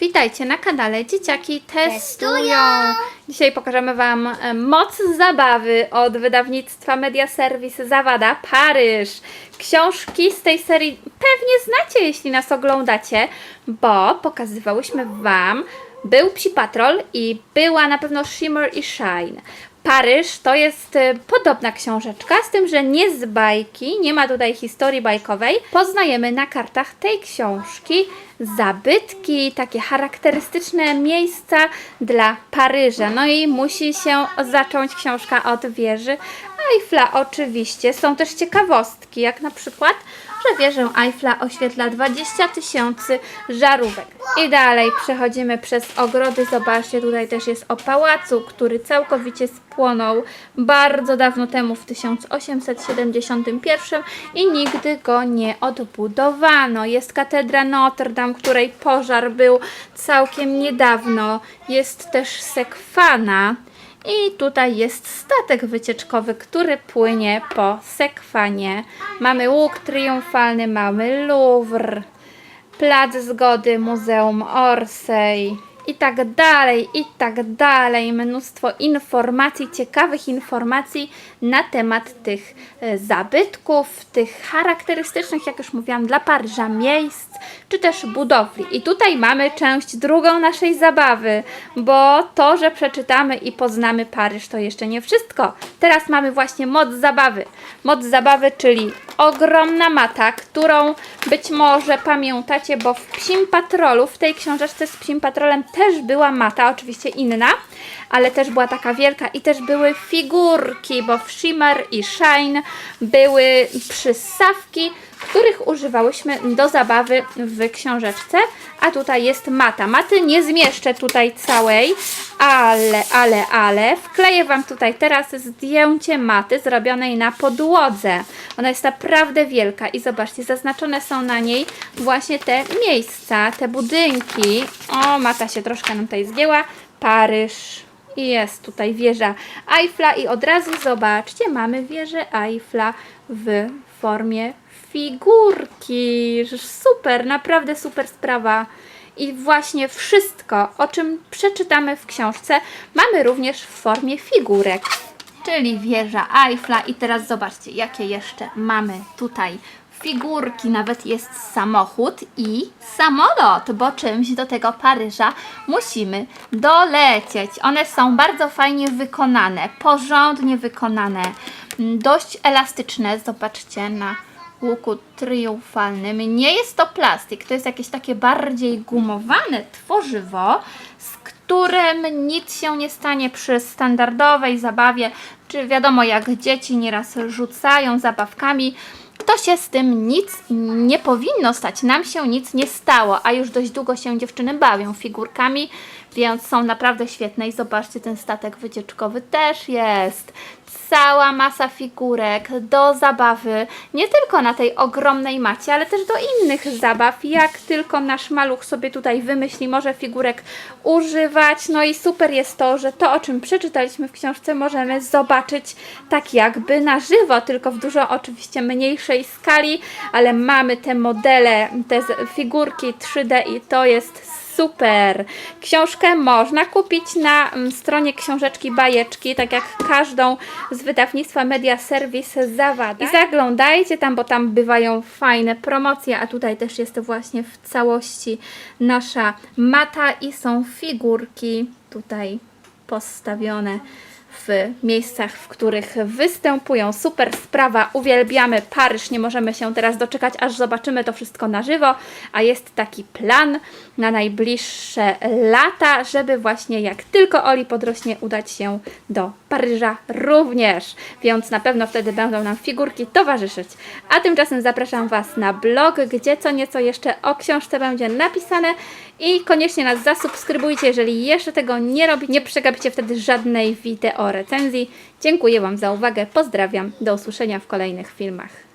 Witajcie na kanale Dzieciaki Testują. Testują. Dzisiaj pokażemy Wam e, moc zabawy od wydawnictwa Media Service Zawada Paryż. Książki z tej serii pewnie znacie, jeśli nas oglądacie, bo pokazywałyśmy Wam był Psi Patrol i była na pewno Shimmer i Shine. Paryż to jest e, podobna książeczka, z tym, że nie z bajki, nie ma tutaj historii bajkowej. Poznajemy na kartach tej książki zabytki, takie charakterystyczne miejsca dla Paryża. No i musi się zacząć książka od wieży Eiffla oczywiście. Są też ciekawostki, jak na przykład, że wieżę Eiffla oświetla 20 tysięcy żarówek. I dalej przechodzimy przez ogrody. Zobaczcie, tutaj też jest o pałacu, który całkowicie spłonął bardzo dawno temu, w 1871 i nigdy go nie odbudowano. Jest katedra Notre Dame, której pożar był całkiem niedawno. Jest też Sekwana. I tutaj jest statek wycieczkowy, który płynie po Sekwanie. Mamy łuk triumfalny, mamy Louvre, Plac Zgody, Muzeum Orsay i tak dalej, i tak dalej. Mnóstwo informacji, ciekawych informacji na temat tych e, zabytków, tych charakterystycznych, jak już mówiłam, dla Paryża miejsc, czy też budowli. I tutaj mamy część drugą naszej zabawy, bo to, że przeczytamy i poznamy Paryż, to jeszcze nie wszystko. Teraz mamy właśnie moc zabawy. Moc zabawy, czyli ogromna mata, którą być może pamiętacie, bo w Psim Patrolu, w tej książeczce z Psim Patrolem też była mata, oczywiście inna, ale też była taka wielka i też były figurki, bo w Shimmer i Shine były przystawki, których używałyśmy do zabawy w książeczce, a tutaj jest mata. Maty nie zmieszczę tutaj całej, ale, ale, ale wkleję Wam tutaj teraz zdjęcie maty zrobionej na podłodze. Ona jest naprawdę wielka i zobaczcie, zaznaczone są na niej właśnie te miejsca, te budynki. O, mata się troszkę nam tutaj zgięła. Paryż, i jest tutaj wieża Eiffla i od razu zobaczcie, mamy wieżę Eiffla w formie figurki. Super, naprawdę super sprawa. I właśnie wszystko, o czym przeczytamy w książce, mamy również w formie figurek. Czyli wieża Eiffla i teraz zobaczcie, jakie jeszcze mamy tutaj figurki, nawet jest samochód i samolot, bo czymś do tego Paryża musimy dolecieć. One są bardzo fajnie wykonane, porządnie wykonane, mm, dość elastyczne. Zobaczcie na łuku triumfalnym. Nie jest to plastik, to jest jakieś takie bardziej gumowane tworzywo, z którym nic się nie stanie przy standardowej zabawie, czy wiadomo jak dzieci nieraz rzucają zabawkami, to się z tym nic nie powinno stać. Nam się nic nie stało, a już dość długo się dziewczyny bawią figurkami, więc są naprawdę świetne. I zobaczcie, ten statek wycieczkowy też jest. Cała masa figurek do zabawy, nie tylko na tej ogromnej macie, ale też do innych zabaw, jak tylko nasz maluch sobie tutaj wymyśli, może figurek używać. No i super jest to, że to, o czym przeczytaliśmy w książce, możemy zobaczyć tak jakby na żywo, tylko w dużo oczywiście mniejszej skali, ale mamy te modele, te figurki 3D i to jest super. Książkę można kupić na mm, stronie książeczki Bajeczki, tak jak każdą z wydawnictwa Media Service Zawada. I zaglądajcie tam, bo tam bywają fajne promocje, a tutaj też jest właśnie w całości nasza mata i są figurki tutaj postawione w miejscach, w których występują. Super sprawa, uwielbiamy Paryż, nie możemy się teraz doczekać, aż zobaczymy to wszystko na żywo, a jest taki plan na najbliższe lata, żeby właśnie jak tylko Oli podrośnie, udać się do Paryża również, więc na pewno wtedy będą nam figurki towarzyszyć. A tymczasem zapraszam Was na blog, gdzie co nieco jeszcze o książce będzie napisane. I koniecznie nas zasubskrybujcie, jeżeli jeszcze tego nie robicie, nie przegapicie wtedy żadnej wideo recenzji. Dziękuję Wam za uwagę, pozdrawiam, do usłyszenia w kolejnych filmach.